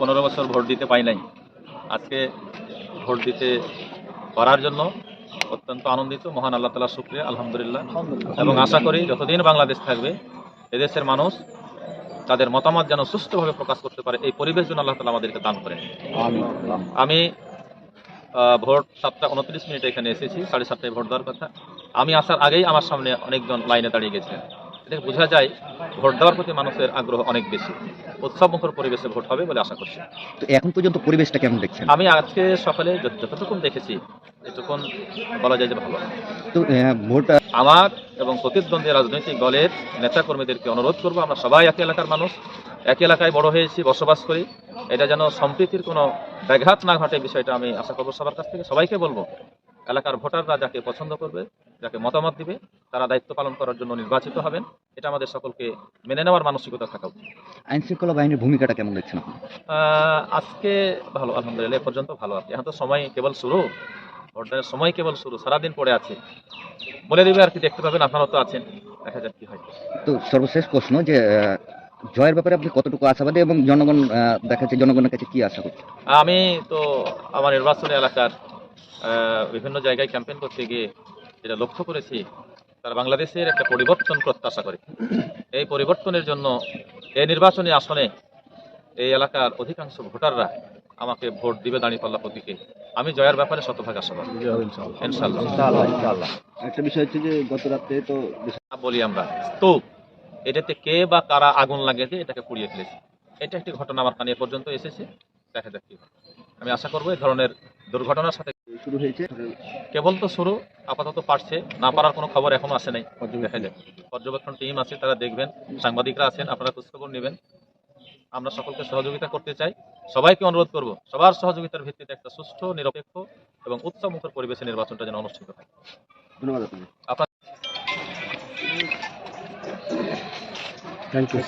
পনেরো বছর ভোট দিতে পাই নাই। আজকে ভোট দিতে পারার জন্য অত্যন্ত আনন্দিত মহান আল্লাহ তালা শুক্রিয়া আলহামদুলিল্লাহ। এবং আশা করি যতদিন বাংলাদেশ থাকবে এদেশের মানুষ তাদের মতামত যেন সুস্থভাবে প্রকাশ করতে পারে এই পরিবেশ যেন আল্লাহ তালা আমাদেরকে দান করেন। আমি ভোট সাতটা উনত্রিশ মিনিটে এখানে এসেছি সাড়ে সাতটায় ভোট দেওয়ার কথা। আমি আসার আগেই আমার সামনে অনেকজন লাইনে দাঁড়িয়ে গেছেন এটা বোঝা যায় ভোট দেওয়ার প্রতি মানুষের আগ্রহ অনেক বেশি। উৎসবমুখর পরিবেশে ভোট হবে বলে আশা করছি। তো এখন পর্যন্ত পরিবেশটা কেমন দেখছেন? আমি আজকে সকালে যত- যতটুকুন দেখেছি এটুকুন বলা যায় যে ভালো। তো ভোট আমার এবং প্রতিদ্বন্দ্বী রাজনৈতিক দলের নেতাকর্মীদেরকে অনুরোধ করব আমরা সবাই একই এলাকার মানুষ একই এলাকায় বড় হয়েছি বসবাস করি। এটা যেন সম্প্রীতির কোনো ব্যাঘাত না ঘটে বিষয়টা আমি আশা করব সবার কাছ থেকে। সবাইকে বলব এলাকার ভোটাররা যাকে পছন্দ করবে যাকে মতামত দিবে তারা দায়িত্ব পালন করার জন্য নির্বাচিত হবেন। এটা আমাদের সকলকে মেনে নেওয়ার মানসিকতা থাকা উচিত। আইন শৃঙ্খলা বাহিনীর ভূমিকাটা কেমন দেখছেন আজকে ভালো আলহামদুলিল্লাহ এ পর্যন্ত ভালো আছে এখন তো সময় কেবল শুরু ভোটদানের সময় কেবল শুরু সারাদিন পড়ে আছে। বলে দিবে আর কি দেখতে পাবেন আপনারাও তো আছেন দেখা যাক কি হয়। তো সর্বশেষ প্রশ্ন যে জয়ের ব্যাপারে আপনি কতটুকু আশাবাদী এবং জনগণ দেখা যাচ্ছে জনগণের কাছে কি আশা করছে আমি তো আমার নির্বাচনী এলাকার বিভিন্ন জায়গায় ক্যাম্পেইন করতে গিয়ে যেটা লক্ষ্য করেছি তারা বাংলাদেশের একটা পরিবর্তন প্রত্যাশা করে। এই পরিবর্তনের জন্য এই নির্বাচনী আসনে এই এলাকার অধিকাংশ ভোটাররা আমাকে ভোট দিবে দাঁড়িপাল্লা প্রতীকে। আমি জয়ের ব্যাপারে শতভাগ আশাবাদী। ইনশাল্লাহ একটা বিষয় হচ্ছে যে গত রাত্রে তো বলি আমরা স্তূপ এটাতে কে বা কারা আগুন লাগিয়েছে এটাকে পুড়িয়ে ফেলেছে। এটা একটি ঘটনা আমার কানে পর্যন্ত এসেছে দেখা যাক কি আমি আশা করব এই ধরনের দুর্ঘটনার সাথে শুরু হয়েছে। কেবল তো শুরু আপাতত পারছে। না পারার কোনো খবর এখনও আসে নাই। দেখা পর্যবেক্ষণ টিম আছে তারা দেখবেন। সাংবাদিকরা আছেন আপনারা খোঁজখবর নেবেন। আমরা সকলকে সহযোগিতা করতে চাই। সবাইকে অনুরোধ করব সবার সহযোগিতার ভিত্তিতে একটা সুষ্ঠু নিরপেক্ষ এবং উৎসব মুখর পরিবেশে নির্বাচনটা যেন অনুষ্ঠিত হয়। ধন্যবাদ আপনার থ্যাংক ইউ